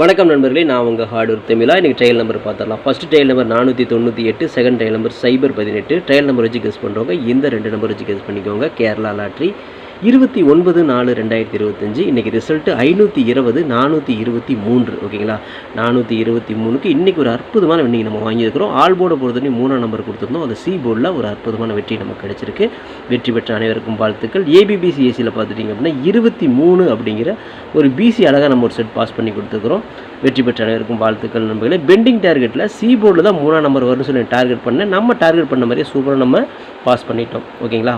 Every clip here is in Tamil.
வணக்கம் நண்பர்களே நான் உங்கள் ஹார்ட் ஒர்க் தமிழா. இன்றைக்கி ட்ரையல் நம்பர் பார்த்துடலாம். ஃபஸ்ட் ட்ரையல் நம்பர் நானூற்றி தொண்ணூற்றி எட்டு செகண்ட் ட்ரையல் நம்பர் சைபர் பதினெட்டு. ட்ரையல் நம்பர் வச்சு கெஸ் பண்ணுறவங்க இந்த ரெண்டு நம்பர் வச்சு கெஸ் பண்ணிக்கோங்க. கேரளா லாட்ரி இருபத்தி ஒன்பது நாலு ரெண்டாயிரத்தி இருபத்தஞ்சி. இன்றைக்கி ரிசல்ட்டு ஐநூற்றி இருபது நானூற்றி இருபத்தி மூன்று. ஓகேங்களா? நானூற்றி இருபத்தி மூணுக்கு இன்றைக்கி ஒரு அற்புதமான வெற்றி நம்ம வாங்கியிருக்கிறோம். ஆல் போர்டை பொறுத்தவரைக்கும் மூணாம் நம்பர் கொடுத்துருந்தோம். அது சி போர்டில் ஒரு அற்புதமான வெற்றி நமக்கு கிடைச்சிருக்கு. வெற்றி பெற்ற அனைவருக்கும் வாழ்த்துக்கள். ஏபிபிசி ஏசியில் பார்த்துட்டிங்க அப்படின்னா இருபத்தி மூணு அப்படிங்கிற ஒரு பிசி அழகாக நம்ம ஒரு செட் பாஸ் பண்ணி கொடுத்துருக்குறோம். வெற்றி பெற்ற அனைவருக்கும் வாழ்த்துக்கள் நண்பர்களே. பெண்டிங் டார்கெட்டில் சி போர்டில் தான் மூணாம் நம்பர் வரும்னு சொல்லி டார்கெட் பண்ணேன். நம்ம டார்கெட் பண்ண மாதிரியே சூப்பராக நம்ம பாஸ் பண்ணிட்டோம். ஓகேங்களா?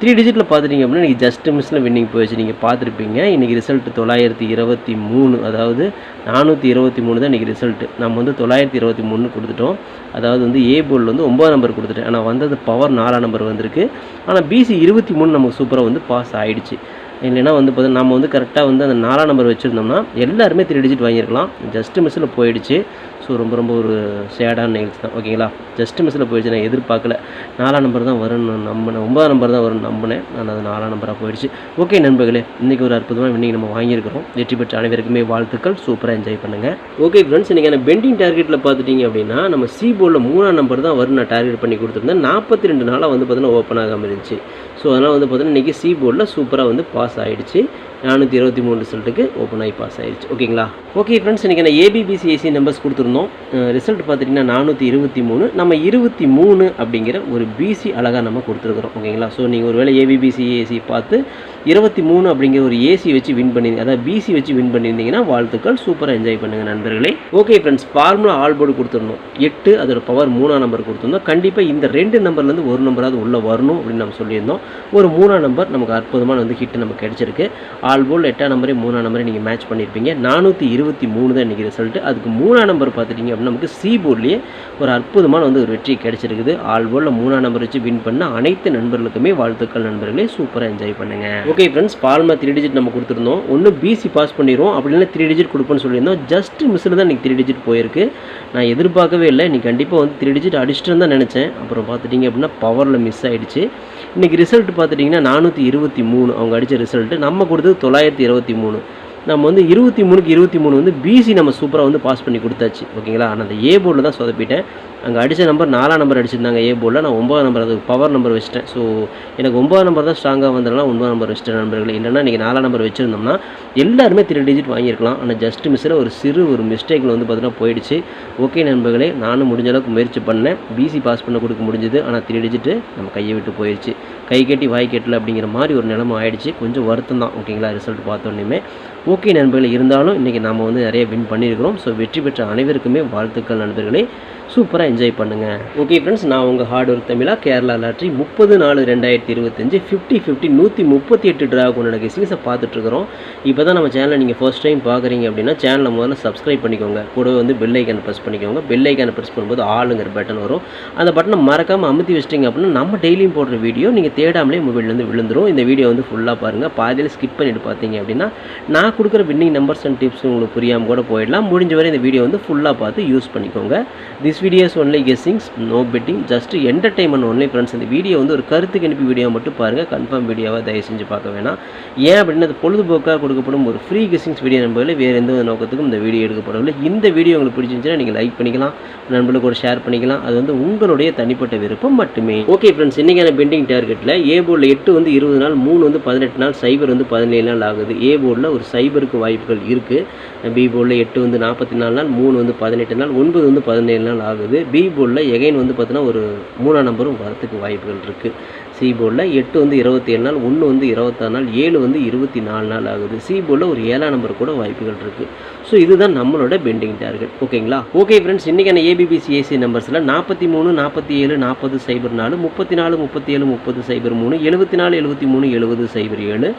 த்ரீ டிஜிட்டில் பார்த்துட்டிங்க அப்படின்னா இன்றைக்கி ஜஸ்ட் மிஸ்ஸில் வின்னிங் போயிடுச்சு. நீங்கள் பார்த்துருப்பீங்க. இன்றைக்கி ரிசல்ட் தொள்ளாயிரத்தி இருபத்தி மூணு அதாவது நானூற்றி இருபத்தி மூணு தான் இன்றைக்கி ரிசல்ட்டு நம்ம வந்து தொள்ளாயிரத்தி இருபத்தி மூணு கொடுத்துட்டோம். அதாவது வந்து ஏ போர்டில் வந்து ஒம்பது நம்பர் கொடுத்துட்டேன். ஆனால் வந்தது பவர் நாலாம் நம்பர் வந்திருக்கு. ஆனால் பிசி இருபத்தி மூணு நமக்கு சூப்பராக வந்து பாஸ் ஆகிடுச்சு இல்லைன்னா வந்து பார்த்தீங்கன்னா நம்ம வந்து கரெக்டாக வந்து அந்த நாலாம் நம்பர் வச்சுருந்தோம்னா எல்லாருமே த்ரீ டிஜிட் வாங்கியிருக்கலாம். ஜஸ்ட்டு மிஸ்ஸில் போயிடுச்சு. ஸோ ரொம்ப ரொம்ப ஒரு சேடான நிகழ்ச்சி தான். ஓகேங்களா ஜஸ்ட் மிஸ்ஸில் போயிடுச்சு. நான் எதிர்பார்க்கல. நாலாம் நம்பர் தான் வரும்னு நம்பினேன். ஒன்பதாம் நம்பர் தான் வரும்னு நம்பினேன். நான் அது நாலாம் நம்பராக போயிடுச்சு. ஓகே நண்பர்களே இன்றைக்கி ஒரு அற்புதமாக இன்றைக்கி நம்ம வாங்கியிருக்கிறோம். வெற்றி பெற்ற அனைவருக்குமே வாழ்த்துக்கள். சூப்பராக என்ஜாய் பண்ணுங்கள் ஓகே ஃப்ரெண்ட்ஸ் இன்றைக்கி பெண்டிங் டார்கெட்டில் பார்த்துட்டிங்க அப்படின்னா நம்ம சி போர்டில் மூணாம் நம்பர் தான் வரும் நான் டார்கெட் பண்ணி கொடுத்துருந்தேன். நாற்பத்தி ரெண்டு நாளாக வந்து பார்த்தீங்கன்னா ஓப்பன் ஆகாமல் இருந்துச்சு. ஸோ அதனால் வந்து பார்த்தீங்கன்னா இன்றைக்கி சி போர்டில் சூப்பராக வந்து பாஸ் ஆகிடுச்சு நானூற்றி இருபத்தி மூணு ரிசல்ட்டுக்கு ஓப்பன் ஆகி பாஸ் ஆயிடுச்சு ஓகேங்களா ஓகே ஃப்ரெண்ட்ஸ் இன்றைக்கி நான் ஏபிபிசி ஏசி நம்பர்ஸ் கொடுத்துருந்தோம். ரிசல்ட் பார்த்துட்டிங்கன்னா நானூற்றி இருபத்தி மூணு நம்ம இருபத்தி மூணு அப்படிங்கிற ஒரு பிசி அழகாக நம்ம கொடுத்துருக்குறோம். ஓகேங்களா ஸோ நீங்கள் ஒரு வேளை ஏபிபிசி ஏசி பார்த்து இருபத்தி மூணு அப்படிங்கிற ஒரு ஏசி வச்சு வின் பண்ணியிருந்தீங்க அதாவது பிசி வச்சு வின் பண்ணியிருந்தீங்கன்னா வாழ்த்துக்கள். சூப்பராக என்ஜாய் பண்ணுங்கள் நண்பர்களே. Okay friends formula all board கொடுத்துருந்தோம். எட்டு அதோட பவர் மூணாம் நம்பர் கொடுத்துருந்தோம். கண்டிப்பாக இந்த ரெண்டு நம்பர்லேருந்து ஒரு நம்பராவது உள்ளே வரணும் அப்படின்னு நம்ம சொல்லியிருந்தோம். ஒரு மூணாம் நம்பர் நமக்கு அற்புதமான வந்து ஹிட் நமக்கு கிடச்சிருக்கு. ஆல் போல் எட்டாம் நம்பரே மூணாம் நம்பரே நீங்கள் மேட்ச் பண்ணியிருப்பீங்க நானூற்றி இருபத்தி மூணு தான் இன்றைக்கி ரிசல்ட்டு அதுக்கு மூணாம் நம்பர் பார்த்துட்டிங்க அப்படின்னா நமக்கு சி போர்ட்லேயே ஒரு அற்புதமான வந்து ஒரு வெற்றி கிடைச்சிருக்குது. ஆல் போலில் மூணாம் நம்பர் வச்சு வின் பண்ண அனைத்து நண்பர்களுக்குமே வாழ்த்துக்கள் நண்பர்களே. சூப்பராக என்ஜாய் பண்ணுங்கள் okay friends formula three digit நம்ம கொடுத்துருந்தோம். ஒன்று பிசி பாஸ் பண்ணிடுவோம் அப்படி இல்லைன்னா த்ரீ டிஜிட் கொடுப்போன்னு சொல்லியிருந்தோம். ஜஸ்ட் மிஸ்ஸில் தான் இன்றைக்கி த்ரீ டிஜிட் போயிருக்கு. நான் எதிர்பார்க்கவே இல்லை. நீ கண்டிப்பாக வந்து த்ரீ டிஜிட் அடிச்சிட்டு தான் நினச்சேன். அப்புறம் பார்த்துட்டிங்க அப்படின்னா பவரில் மிஸ் ஆகிடுச்சு இன்றைக்கி ரிசல்ட் பார்த்துட்டிங்கன்னா நானூற்றி இருபத்தி மூணு. அவங்க அடித்த ரிசல்ட்டு நம்ம கொடுத்தது தொள்ளாயிரத்தி இருபத்தி மூணு. நம்ம வந்து இருபத்தி மூணுக்கு இருபத்தி மூணு வந்து பிசி நம்ம சூப்பராக வந்து பாஸ் பண்ணி கொடுத்தாச்சு. ஓகேங்களா? ஆனால் அந்த ஏ போர்டில் தான் சொதப்பிட்டேன். அங்கே அடித்த நம்பர் நாலாம் நம்பர் அடிச்சிருந்தாங்க ஏ போலில் நான் ஒம்பது நம்பர் அது பவர் நம்பர் வச்சிட்டேன். ஸோ எனக்கு ஒம்பது நம்பர் தான் ஸ்ட்ராங்காக வந்ததுனால ஒன்பது நம்பர் வச்சிட்டேன் நண்பர்கள். இல்லைன்னா இன்றைக்கி நாலாம் நம்பர் வச்சுருந்தோம்னா எல்லாருமே த்ரீ டிஜிட் வாங்கியிருக்கலாம். ஆனால் ஜஸ்ட் மிஸ்ஸில் ஒரு சிறு ஒரு மிஸ்டேக்கில் வந்து பார்த்தீங்கன்னா போயிடுச்சு. ஓகே நண்பர்களே நானும் முடிஞ்ச அளவுக்கு முயற்சி பண்ணேன். பிசி பாஸ் பண்ண கொடுக்க முடிஞ்சது. ஆனால் த்ரீ டிஜிட்டு நம்ம கையை விட்டு போயிடுச்சு கை கட்டி வாய் கட்டல அப்படிங்கிற மாதிரி ஒரு நிலைமை ஆயிடுச்சு. கொஞ்சம் வருத்தம் தான். ஓகேங்களா ரிசல்ட் பார்த்தோன்னே ஓகே நண்பர்கள் இருந்தாலும் இன்றைக்கி நம்ம வந்து நிறைய வின் பண்ணியிருக்கிறோம். ஸோ வெற்றி பெற்ற அனைவருக்குமே வாழ்த்துக்கள் நண்பர்களே. சூப்பராக என்ஜாய் பண்ணுங்கள் ஓகே ஃப்ரெண்ட்ஸ் நான் உங்கள் ஹார்ட் ஒர்க் தமிழா கேரளா லாட்ரி முப்பது நாலு ரெண்டாயிரத்தி இருபத்தஞ்சு ஃபிஃப்டி ஃபிஃப்டி நூற்றி முப்பத்தி எட்டு ட்ராகோனோட கெஸிங்ஸை பார்த்துட்ருக்குறோம். இப்போ தான் நம்ம சேனலை நீங்கள் ஃபர்ஸ்ட் டைம் பார்க்குறீங்க அப்படின்னா சேனலை முதல்ல சப்ஸ்கிரைப் பண்ணிக்கோங்க. கூடவே வந்து பெல் ஐக்கானை ப்ரெஸ் பண்ணிக்கோங்க. பெல் ஐக்கானை ப்ரெஸ் பண்ணும்போது ஆளுங்கிற பட்டன் வரும். அந்த பட்டனை மறக்காமல் அமுத்தி வச்சிட்டிங்க அப்படின்னா நம்ம டெய்லியும் போடுற வீடியோ நீங்கள் தேடாமலே மொபைல்லேருந்து விழுந்துடும் இந்த வீடியோ வந்து ஃபுல்லாக பாருங்கள் பாதியில் ஸ்கிப் பண்ணிட்டு பார்த்தீங்க அப்படின்னா நான் கொடுக்குற வின்னிங் நம்பர்ஸ் அண்ட் டிப்ஸ் உங்களுக்கு புரியாமல் கூட போயிடலாம். முடிஞ்ச வரை இந்த வீடியோ வந்து ஃபுல்லாக பார்த்து யூஸ் பண்ணிக்கோங்க. This videos only guessings no betting just entertainment only friends இந்த வீடியோ வந்து ஒரு கருத்துக்கு அனுப்பி வீடியோ மட்டும் பாருங்கள் கன்ஃபார்ம் வீடியோவாக தயவு செஞ்சு பார்க்க வேணாம். ஏன் அப்படின்னா அது பொழுதுபோக்காக கொடுக்கப்படும் ஒரு ஃப்ரீ கெஸ்ஸிங்ஸ் வீடியோ நண்பர்கள் வேறு எந்த நோக்கத்துக்கும் இந்த வீடியோ எடுக்கப்படவில்லை. இந்த வீடியோ உங்களுக்கு பிடிச்சிருந்துச்சுன்னா நீங்கள் லைக் பண்ணிக்கலாம். நண்பர்களுக்கு கூட ஷேர் பண்ணிக்கலாம். அது வந்து உங்களுடைய தனிப்பட்ட விருப்பம் மட்டுமே. ஓகே ஃப்ரெண்ட்ஸ் இன்றைக்கான பெண்டிங் டார்கெட்டில் ஏ போர்டில் எட்டு வந்து இருபது நாள் மூணு வந்து பதினெட்டு நாள் சைபர் வந்து பதினேழு நாள் ஆகுது. ஏ போர்டில் ஒரு சைபருக்கு வாய்ப்புகள் இருக்குது பி போர்டில் எட்டு வந்து நாற்பத்தி நாலு நாள் மூணு வந்து பதினெட்டு நாள் ஒன்பது வந்து பதினேழு நாள் ஆகுது. பி போர்டில் எகைன் வந்து பார்த்தீங்கன்னா ஒரு மூணாம் நம்பரும் வரத்துக்கு வாய்ப்புகள் இருக்குது சி போர்டில் எட்டு வந்து இருபத்தி ஏழு நாள் ஒன்று வந்து இருபத்தாறு நாள் ஏழு வந்து இருபத்தி நாலு நாள் ஆகுது. சி போர்டில் ஒரு ஏழாம் நம்பர் கூட வாய்ப்புகள் இருக்குது ஸோ இதுதான் நம்மளோட பெண்டிங் டார்கெட் ஓகேங்களா ஓகே ஃப்ரெண்ட்ஸ் இன்றைக்கான A B B C A C நம்பர்ஸில் நாற்பத்தி மூணு நாற்பத்தி ஏழு நாற்பது சைபர் நாலு முப்பத்தி நாலு முப்பத்தி ஏழு முப்பது சைபர் மூணு எழுபத்தி நாலு எழுபத்தி மூணு எழுபது சைபர் ஏழு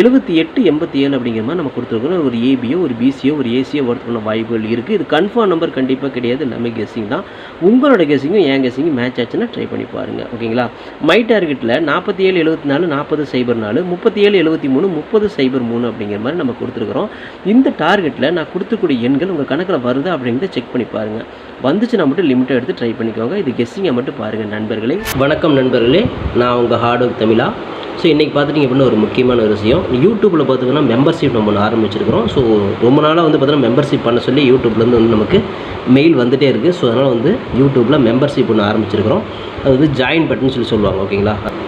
எழுபத்தி எட்டு எண்பத்தி ஏழு அப்படிங்கிற மாதிரி நம்ம கொடுத்துருக்கோம். ஒரு ஏபியோ ஒரு பிசியோ ஒரு ஏசியோ வரதுக்கான வாய்ப்புகள் இருக்குது இது கன்ஃபார்ம் நம்பர் கண்டிப்பாக கிடையாது. எல்லாமே கெஸ்ஸிங் தான். உங்களோட கெஸ்ஸிங்கும் என் கெஸ்ஸிங்கும் மேட்ச் ஆச்சுன்னா ட்ரை பண்ணி பாருங்கள் ஓகேங்களா மை டார்கெட்டில் நாற்பத்தி ஏழு எழுபத்தி நாலு நாற்பது சைபர் நாலு முப்பத்தி ஏழு எழுபத்தி மூணு முப்பது சைபர் மூணு அப்படிங்கிற மாதிரி நம்ம கொடுத்துருக்குறோம். இந்த டார்கெட்டில் நான் கொடுத்துக்கூடிய எண்கள் உங்கள் கணக்கில் வருதா அப்படிங்கிறத செக் பண்ணி பாருங்கள் வந்துச்சுன்னா மட்டும் லிமிட்டை எடுத்து ட்ரை பண்ணிக்கோங்க. இது கெஸ்ஸிங்கை மட்டும் பாருங்கள் நண்பர்களே. வணக்கம் நண்பர்களே. நான் உங்கள் ஹார்ட் ஒர்க் தமிழா. ஸோ இன்றைக்கி பார்த்துட்டிங்க அப்படின்னா ஒரு முக்கியமான ஒரு விஷயம். யூடியூப்பில் பார்த்தீங்கன்னா மெம்பர்ஷிப் நம்ம ஒன்று ஆரம்பிச்சிருக்கிறோம். ஸோ ரொம்ப நாளாக வந்து பார்த்தீங்கன்னா மெம்பர்ஷிப் பண்ண சொல்லி யூடியூப்லேருந்து வந்து நமக்கு மெயில் வந்துகிட்டே இருக்குது ஸோ அதனால் வந்து யூடியூப்பில் மெம்பர்ஷிப் ஒன்று ஆரம்பிச்சிருக்கிறோம். அது வந்து ஜாயின் பட்டன் சொல்லி சொல்லுவாங்க ஓகேங்களா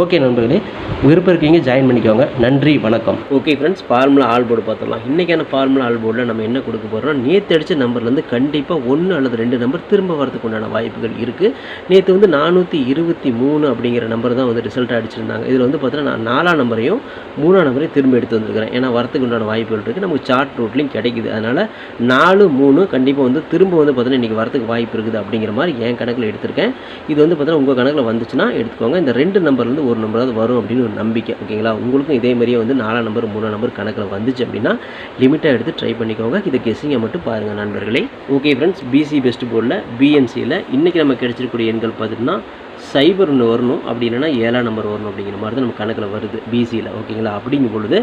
ஓகே நண்பர்களே விருப்பம் இருக்கீங்க ஜாயின் பண்ணிக்கோங்க. நன்றி வணக்கம். Okay friends formula all board பார்த்துடலாம். இன்றைக்கான ஃபார்முலா ஆல் போர்டில் நம்ம என்ன கொடுக்க போகிறோம் நேற்று அடித்த நம்பர்லேருந்து கண்டிப்பாக ஒன்று அல்லது ரெண்டு நம்பர் திரும்ப வரதுக்கு உண்டான வாய்ப்புகள் இருக்குது நேற்று வந்து நானூற்றி இருபத்தி மூணு அப்படிங்கிற நம்பர் தான் வந்து ரிசல்ட்டாக அடிச்சிருந்தாங்க. இதில் வந்து பார்த்தீங்கன்னா நான் நாலாம் நம்பரையும் மூணாம் நம்பரையும் திரும்ப எடுத்து வந்திருக்கிறேன். ஏன்னா வரத்துக்கு உண்டான வாய்ப்புகள் இருக்குது நமக்கு சார்ட் ரூட்லையும் கிடைக்குது. அதனால் நாலு மூணு கண்டிப்பாக வந்து திரும்ப வந்து பார்த்தீங்கன்னா இன்றைக்கி வரத்துக்கு வாய்ப்பு இருக்குது அப்படிங்கிற மாதிரி என் கணக்கில் எடுத்திருக்கேன். இது வந்து பார்த்தீங்கன்னா உங்கள் கணக்கில் வந்துச்சுன்னா எடுத்துக்கோங்க. இந்த ரெண்டு நம்பர்லேருந்து ஒரு நம்பராவது வரும் அப்படின்னு ஒரு நம்பிக்கை ஓகேங்களா உங்களுக்கும் இதே மாதிரியே வந்து நாலாம் நம்பர் மூணாம் நம்பர் கணக்கில் வந்துச்சு அப்படின்னா லிமிட்டாக எடுத்து ட்ரை பண்ணிக்கோங்க. இதை கெஸ்ஸிங்கை மட்டும் பாருங்கள் நண்பர்களே. ஓகே ஃப்ரெண்ட்ஸ் பிசி பெஸ்ட் போர்டில் பிஎன்சியில் இன்றைக்கி நம்ம கிடச்சிருக்கூடிய எண்கள் பார்த்துட்டுனா சைபர் ஒன்று வரணும். அப்படி இல்லைன்னா ஏழாம் நம்பர் வரணும் அப்படிங்கிற மாதிரி தான் நம்ம கணக்கில் வருது பிசியில் ஓகேங்களா? அப்படிங்கும் பொழுது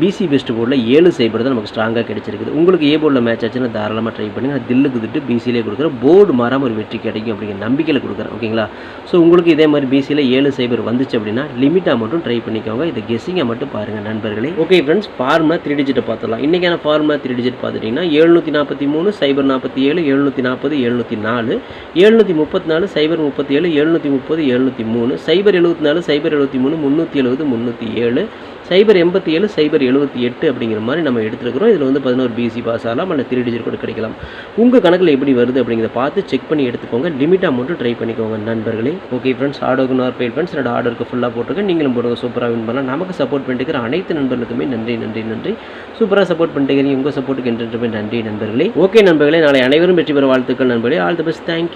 பிசி பெஸ்ட் போர்டில் ஏழு சைபர் தான் நமக்கு ஸ்ட்ராங்காக கிடச்சிருக்குது. உங்களுக்கு ஏ போர்டில் மேட்ச் ஆச்சுன்னா தாராளமாக ட்ரை பண்ணி நான் தில்லுக்கு திட்டு பிசியிலே கொடுக்குறேன். போர்டு மாறாமல் ஒரு வெற்றி கிடைக்கும் அப்படிங்கிற நம்பிக்கையில் கொடுக்குறேன். ஓகேங்களா? ஸோ உங்களுக்கு இதே மாதிரி பிசியில் ஏழு சைபர் வந்துச்சு அப்படின்னா லிமிட்டாக மட்டும் ட்ரை பண்ணிக்கோங்க. இதை கெஸ்ஸிங்கை மட்டும் பாருங்கள் நண்பர்களே. ஓகே ஃப்ரெண்ட்ஸ் ஃபார்முலா த்ரீ டிஜிட்டை பார்த்துடலாம். இன்றைக்கான ஃபார்முலா த்ரீ டிஜிட் பார்த்துட்டிங்கன்னா எழுநூற்றி நாற்பத்தி மூணு சைபர் நாற்பத்தி ஏழு எழுநூற்றி நாற்பது எழுநூற்றி நாலு எழுநூற்றி முப்பத்தி நாலு சைபர் முப்பத்தி ஏழு எழுநூற்றி முப்பது எழுநூற்றி மூணு. சைபர் எழுபத்தி நாலு சைபர் எழுபத்தி மூணு முந்நூற்றி எழுபது முந்நூற்றி ஏழு. சைபர் எண்பத்தி ஏழு சைபர் எழுபத்தி எட்டு அப்படிங்கிற மாதிரி நம்ம எடுத்துருக்கிறோம். இதில் வந்து பதினோரு பிசி பாஸ் ஆகலாம் அல்ல த்ரீ டிஜிட் கூட கிடைக்கலாம். உங்கள் கணக்கில் எப்படி வருது அப்படிங்கிறத பார்த்து செக் பண்ணி எடுத்துக்கோங்க. லிமிட்டாக மட்டும் ட்ரை பண்ணிக்கோங்க நண்பர்களே. ஓகே ஃப்ரெண்ட்ஸ் ஆர்டருக்கு நார் பேட் ஃப்ரெண்ட்ஸ் என்னோட ஆர்டருக்கு ஃபுல்லாக போட்டிருக்கேன். நீங்களும் போடுங்க சூப்பராக வின் பண்ணலாம். நமக்கு சப்போர்ட் பண்ணிட்டு அனைத்து நண்பர்களுக்குமே நன்றி நன்றி நன்றி. சூப்பராக சப்போர்ட் பண்ணிட்டு உங்கள் சப்போர்ட்டுக்கு என்றென்றுமே நன்றி நண்பர்களே. ஓகே நண்பர்களே நாளை அனைவரும் வெற்றி பெற வாழ்த்துக்கள் நண்பர்களே. All the best thank you